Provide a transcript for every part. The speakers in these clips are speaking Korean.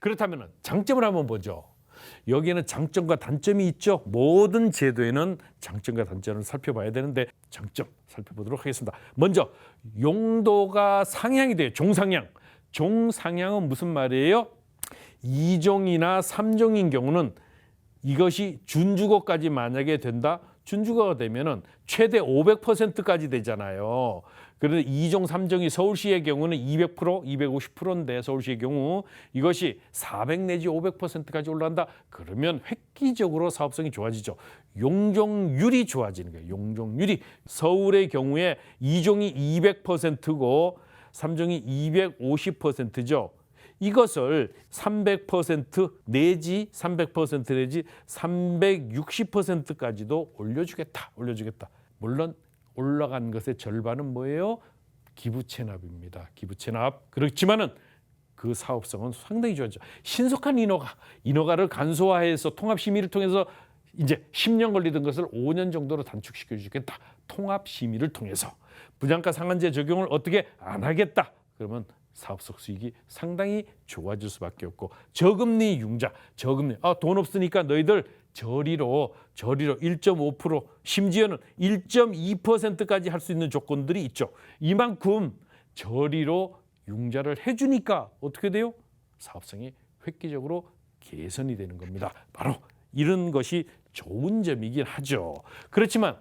그렇다면 장점을 한번 보죠. 여기에는 장점과 단점이 있죠. 모든 제도에는 장점과 단점을 살펴봐야 되는데 장점 살펴보도록 하겠습니다. 먼저 용도가 상향이 돼요. 종상향. 종상향은 무슨 말이에요? 2종이나 3종인 경우는 이것이 준주거까지 만약에 된다. 준주거가 되면은 최대 500%까지 되잖아요. 그런데 2종, 3종이 서울시의 경우는 200%, 250%인데 서울시의 경우 이것이 400 내지 500%까지 올라간다. 그러면 획기적으로 사업성이 좋아지죠. 용적률이 좋아지는 거예요. 용적률이 서울의 경우에 2종이 200%고 3종이 250%죠. 이것을 300% 내지 300% 내지 360%까지도 올려주겠다. 올려주겠다. 물론 올라간 것의 절반은 뭐예요? 기부 체납입니다. 기부 체납. 그렇지만은 그 사업성은 상당히 좋아져. 신속한 인허가, 인허가를 간소화해서 통합 심의를 통해서 이제 10년 걸리던 것을 5년 정도로 단축시켜 주겠다. 통합 심의를 통해서 분양가 상한제 적용을 어떻게 안 하겠다. 그러면 사업성 수익이 상당히 좋아질 수밖에 없고 저금리 융자, 저금리 아 돈 없으니까 너희들 저리로 저리로 1.5% 심지어는 1.2%까지 할 수 있는 조건들이 있죠. 이만큼 저리로 융자를 해주니까 어떻게 돼요? 사업성이 획기적으로 개선이 되는 겁니다. 바로 이런 것이 좋은 점이긴 하죠. 그렇지만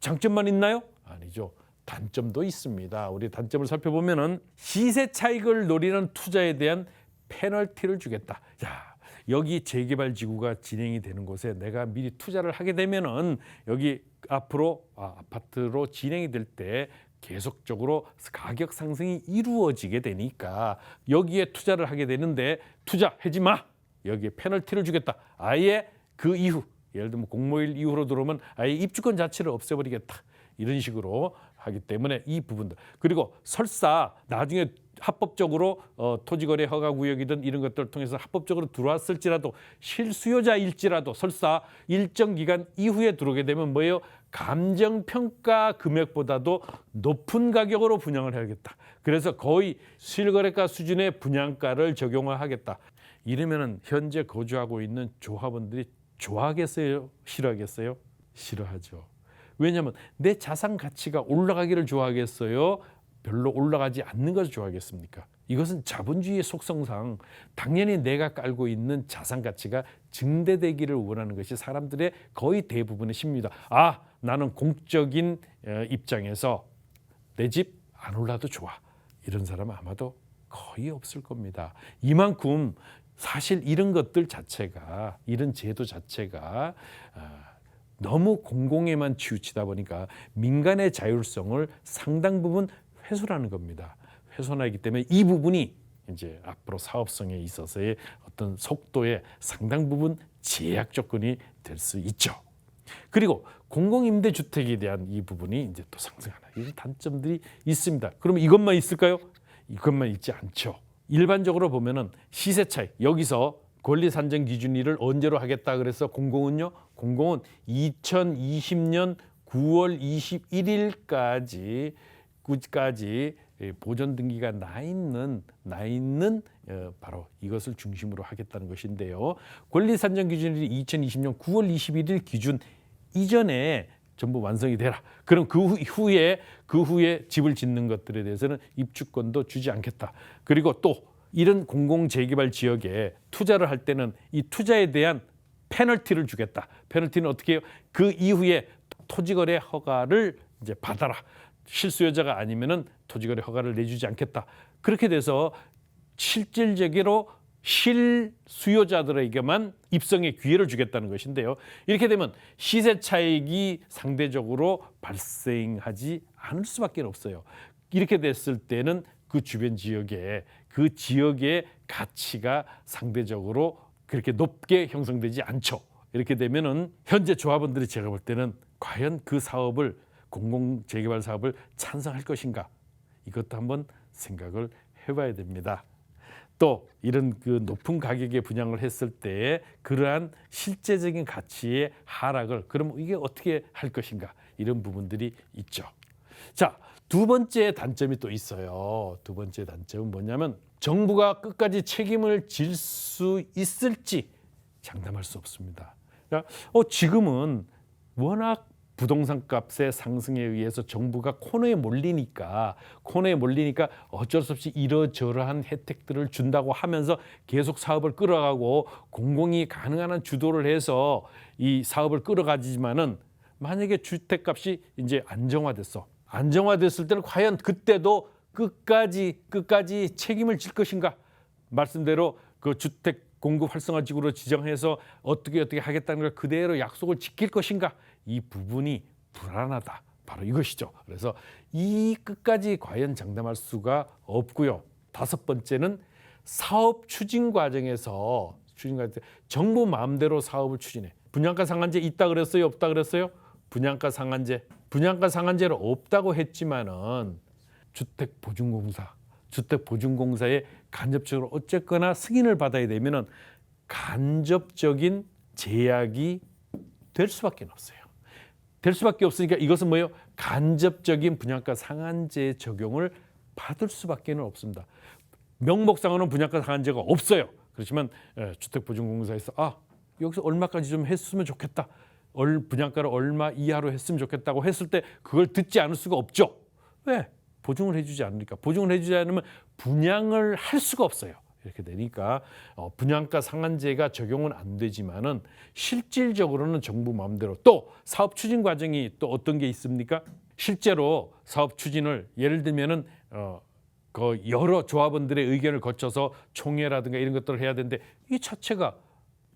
장점만 있나요? 아니죠. 단점도 있습니다. 우리 단점을 살펴보면은 시세 차익을 노리는 투자에 대한 페널티를 주겠다. 자, 여기 재개발 지구가 진행이 되는 곳에 내가 미리 투자를 하게 되면은 여기 앞으로 아, 아파트로 진행이 될때 계속적으로 가격 상승이 이루어지게 되니까 여기에 투자를 하게 되는데 투자하지 마. 여기에 페널티를 주겠다. 아예 그 이후 예를 들면 공모일 이후로 들어오면 아예 입주권 자체를 없애버리겠다. 이런 식으로 하기 때문에 이 부분들 그리고 설사 나중에 합법적으로 어, 토지거래 허가 구역이든 이런 것들을 통해서 합법적으로 들어왔을지라도 실수요자일지라도 설사 일정 기간 이후에 들어오게 되면 뭐예요? 감정 평가 금액보다도 높은 가격으로 분양을 해야겠다. 그래서 거의 실거래가 수준의 분양가를 적용하겠다. 이러면은 현재 거주하고 있는 조합원들이 좋아하겠어요? 싫어하겠어요? 싫어하죠. 왜냐하면 내 자산 가치가 올라가기를 좋아하겠어요? 별로 올라가지 않는 것을 좋아하겠습니까? 이것은 자본주의의 속성상 당연히 내가 깔고 있는 자산 가치가 증대되기를 원하는 것이 사람들의 거의 대부분의 심리다. 아, 나는 공적인 어, 입장에서 내 집 안 올라도 좋아. 이런 사람은 아마도 거의 없을 겁니다. 이만큼 사실 이런 것들 자체가 이런 제도 자체가 아, 너무 공공에만 치우치다 보니까 민간의 자율성을 상당 부분 훼손하는 겁니다. 훼손하기 때문에 이 부분이 이제 앞으로 사업성에 있어서의 어떤 속도의 상당 부분 제약 조건이 될 수 있죠. 그리고 공공임대주택에 대한 이 부분이 이제 또 상승하는 이런 단점들이 있습니다. 그러면 이것만 있을까요? 이것만 있지 않죠. 일반적으로 보면은 시세 차이 여기서 권리 산정 기준일을 언제로 하겠다 그래서 공공은요. 공공은 2020년 9월 21일까지 까지 보존 등기가 나 있는 나 있는 어, 바로 이것을 중심으로 하겠다는 것인데요. 권리 산정 기준일이 2020년 9월 21일 기준 이전에 전부 완성이 되라. 그럼 그 후- 후에 그 후에 집을 짓는 것들에 대해서는 입주권도 주지 않겠다. 그리고 또 이런 공공 재개발 지역에 투자를 할 때는 이 투자에 대한 페널티를 주겠다. 페널티는 어떻게 해요? 그 이후에 토지거래 허가를 이제 받아라. 실수요자가 아니면은 토지거래 허가를 내주지 않겠다. 그렇게 돼서 실질적으로 실수요자들에게만 입성의 기회를 주겠다는 것인데요. 이렇게 되면 시세 차익이 상대적으로 발생하지 않을 수밖에 없어요. 이렇게 됐을 때는 그 주변 지역에 그 지역의 가치가 상대적으로 그렇게 높게 형성되지 않죠. 이렇게 되면은 현재 조합원들이 제가 볼 때는 과연 그 사업을 공공 재개발 사업을 찬성할 것인가 이것도 한번 생각을 해봐야 됩니다. 또 이런 그 높은 가격에 분양을 했을 때 그러한 실제적인 가치의 하락을 그럼 이게 어떻게 할 것인가 이런 부분들이 있죠. 자, 두 번째 단점이 또 있어요. 두 번째 단점은 뭐냐면 정부가 끝까지 책임을 질 수 있을지 장담할 수 없습니다. 그러니까 어, 지금은 워낙 부동산 값의 상승에 의해서 정부가 코너에 몰리니까 코너에 몰리니까 어쩔 수 없이 이러저러한 혜택들을 준다고 하면서 계속 사업을 끌어가고 공공이 가능한 한 주도를 해서 이 사업을 끌어가지만은 만약에 주택값이 이제 안정화됐어. 안정화됐을 때는 과연 그때도 끝까지 끝까지 책임을 질 것인가? 말씀대로 그 주택 공급 활성화 지구로 지정해서 어떻게 어떻게 하겠다는 걸 그대로 약속을 지킬 것인가? 이 부분이 불안하다. 바로 이것이죠. 그래서 이 끝까지 과연 장담할 수가 없고요. 다섯 번째는 사업 추진 과정에서 추진 과정 정부 마음대로 사업을 추진해. 분양가 상한제 있다 그랬어요? 없다 그랬어요? 분양가 상한제. 분양가 상한제는 없다고 했지만은 주택보증공사, 주택보증공사에 간접적으로 어쨌거나 승인을 받아야 되면은 간접적인 제약이 될 수밖에 없어요. 될 수밖에 없으니까 이것은 뭐예요? 간접적인 분양가 상한제 적용을 받을 수밖에 없습니다. 명목상으로는 분양가 상한제가 없어요. 그렇지만 에, 주택보증공사에서 아 여기서 얼마까지 좀 했으면 좋겠다. 얼 분양가를 얼마 이하로 했으면 좋겠다고 했을 때 그걸 듣지 않을 수가 없죠. 왜? 보증을 해주지 않으니까 보증을 해주지 않으면 분양을 할 수가 없어요. 이렇게 되니까 어, 분양가 상한제가 적용은 안 되지만은 실질적으로는 정부 마음대로 또 사업 추진 과정이 또 어떤 게 있습니까? 실제로 사업 추진을 예를 들면은 어, 그 여러 조합원들의 의견을 거쳐서 총회라든가 이런 것들을 해야 되는데 이 자체가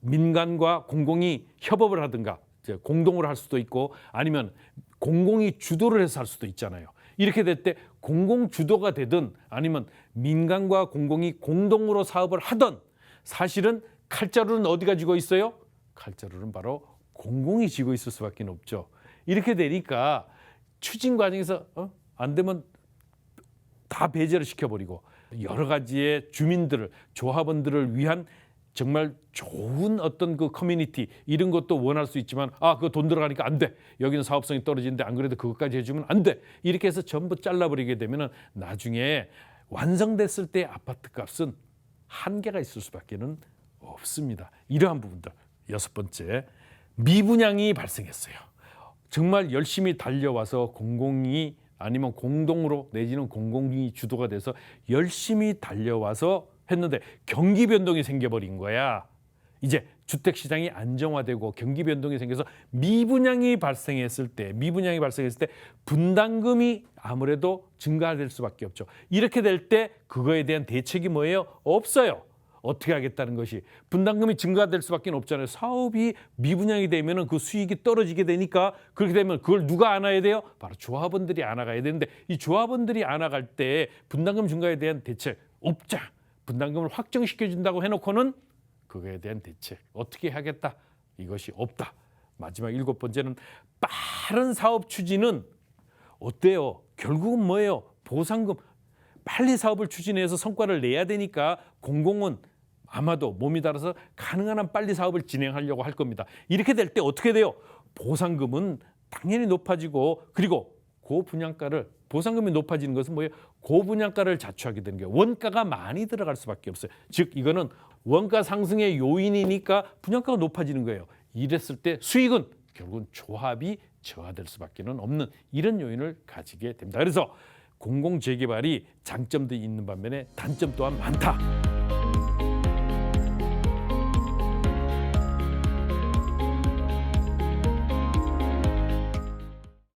민간과 공공이 협업을 하든가 공동으로 할 수도 있고 아니면 공공이 주도를 해서 할 수도 있잖아요. 이렇게 될 때 공공 주도가 되든 아니면 민간과 공공이 공동으로 사업을 하던 사실은 칼자루는 어디가 쥐고 있어요? 칼자루는 바로 공공이 쥐고 있을 수밖에 없죠. 이렇게 되니까 추진 과정에서 어? 안 되면 다 배제를 시켜버리고 여러 가지의 주민들을 조합원들을 위한 정말 좋은 어떤 그 커뮤니티 이런 것도 원할 수 있지만 아 그거 돈 들어가니까 안 돼. 여기는 사업성이 떨어지는데 안 그래도 그것까지 해주면 안 돼. 이렇게 해서 전부 잘라버리게 되면은 나중에 완성됐을 때 아파트 값은 한계가 있을 수밖에는 없습니다. 이러한 부분들. 여섯 번째 미분양이 발생했어요. 정말 열심히 달려와서 공공이 아니면 공동으로 내지는 공공이 주도가 돼서 열심히 달려와서 했는데 경기 변동이 생겨버린 거야. 이제 주택 시장이 안정화되고 경기 변동이 생겨서 미분양이 발생했을 때 미분양이 발생했을 때 분담금이 아무래도 증가될 수밖에 없죠. 이렇게 될 때 그거에 대한 대책이 뭐예요? 없어요. 어떻게 하겠다는 것이 분담금이 증가될 수밖에 없잖아요. 사업이 미분양이 되면은 그 수익이 떨어지게 되니까 그렇게 되면 그걸 누가 안아야 돼요? 바로 조합원들이 안아가야 되는데 이 조합원들이 안아갈 때 분담금 증가에 대한 대책 없자. 분담금을 확정시켜 준다고 해놓고는 그거에 대한 대책 어떻게 하겠다 이것이 없다. 마지막 일곱 번째는 빠른 사업 추진은 어때요? 결국은 뭐예요? 보상금 빨리 사업을 추진해서 성과를 내야 되니까 공공은 아마도 몸이 달아서 가능한 한 빨리 사업을 진행하려고 할 겁니다. 이렇게 될 때 어떻게 돼요? 보상금은 당연히 높아지고 그리고 고분양가를 보상금이 높아지는 것은 뭐예요? 고분양가를 자초하게 되는 게 원가가 많이 들어갈 수밖에 없어요. 즉 이거는 원가 상승의 요인이니까 분양가가 높아지는 거예요. 이랬을 때 수익은 결국은 조합이 저하될 수밖에는 없는 이런 요인을 가지게 됩니다. 그래서 공공 재개발이 장점도 있는 반면에 단점 또한 많다.